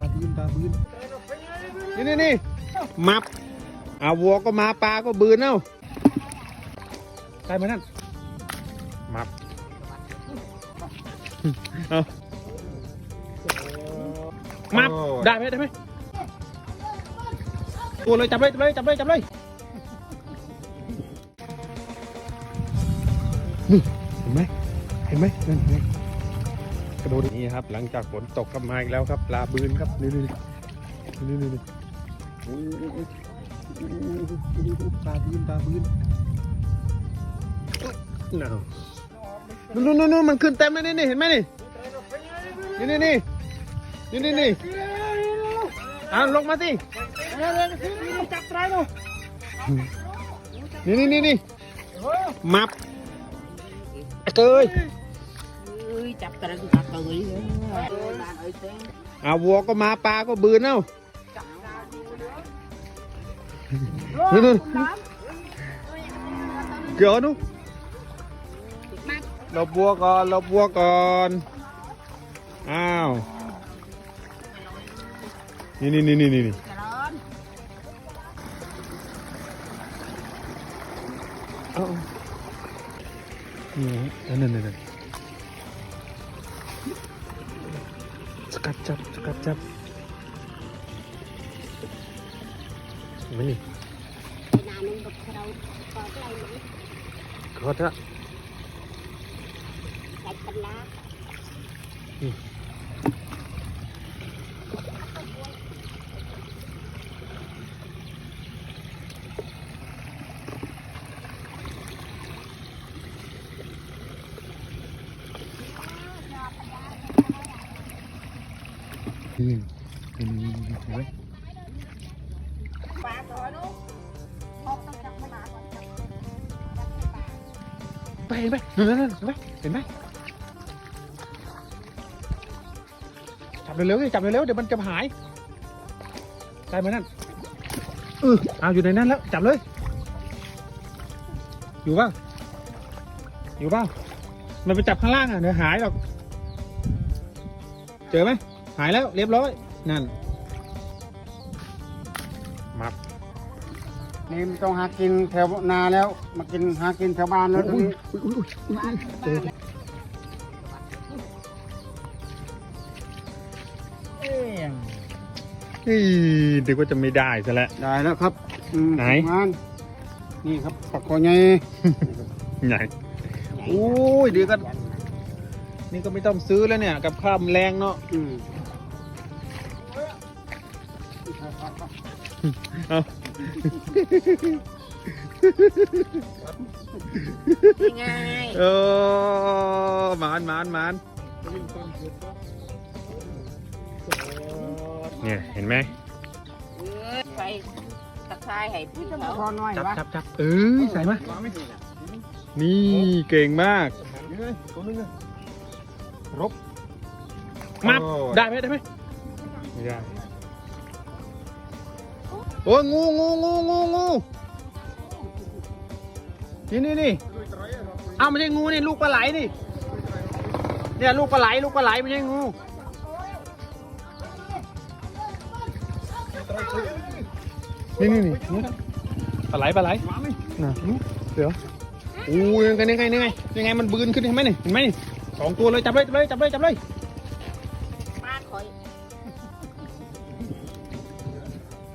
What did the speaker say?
ตาบืนตาบืนนี่นี่นี่มับอาวัวก็มาปลาก็บืนเอ้าใช่ไหมนั่นมับเอามับได้ไหมได้ไหมตัวเลยจับเลยจับเลยจับเลยจับเลยนี่เห็นไหมเห็นไหมนั่นไง กระโดดนี่ครับ หลังจากฝนตกกลับมาอีกแล้วครับปลาบืนครับนี่นี่นี่นี่นี่ปลาบืนปลาบืนน่านู่นนู่นนู่นมันขึ้นเต็มเลยนี่นี่เห็นไหมนี่นี่นี่นี่นี่นี่นี่อ่าลงมาสิจับไรหนูนี่นี่นี่นี่มับเกย จับตรกูจับเกยเอาวัวก็มาปลาก็บืนเอ้านู่นเกี่ยวนู่นหลบบัวก่อนหลบบัวก่อนอ้าวนี่นี่นี่นี่นี่นี่เอานี่นั่นนั่นนั่น สกัดจับสกัดจับเห็นไหมนี่ขอเถอะ นี่นี่นี่นี่เห็นไหมปากก่อนลูกออกต้องจับขนาดก่อนจับไปเห็นไหมนั่นนั่นเห็นไหมเห็นไหมจับเร็วๆจับเร็วๆเดี๋ยวมันจะหายได้ไหมนั่นเออเอาอยู่ในนั้นแล้วจับเลย อยู่บ้างอยู่บ้างมันไปจับข้างล่างอะเดี๋ยวหายหรอก เจอไหม หายแล้วเรียบร้อย นั่น มับนี่ไม่ต้องหากินแถวนาแล้ว มากินหากินแถวบ้านแล้วตรงนี้อุ๊ยอุ๊ยอุ๊ยอุ๊ยเจอเอ้ยนี่ดึกว่าจะไม่ได้ซะแล้ว ได้แล้วครับอืมไหนงานนี่ครับปักคอใหญ่ไหนโอ้ยเดี๋ยวก็นี่ก็ไม่ต้องซื้อแล้วเนี่ย กับข้าวมันแรงเนาะ อืม เอายังไงเออหมานหมานหมานเนี่ยเห็นไหมไปตะไคร้ให้พี่จะมาเขาคอน้อยจับวะจับจับเอ้ยใส่มานี่เก่งมากรบมับได้ไหมได้ไหมไม่ได้ โอ้ยงูงูงูงูงูนี่นี่นี่อ้าวไม่ใช่งูนี่ลูกปลาไหลนี่เนี่ยลูกปลาไหลลูกปลาไหลไม่ใช่งูนี่นี่นี่ปลาไหลปลาไหลน่ะเดี๋ยวโอ้ยยังไงยังไงยังไงยังไงมันบืนขึ้นเห็นไหมนี่เห็นไหมนี่สองตัวเลยจับเลยจับเลยจับเลยจับเลยปาคอย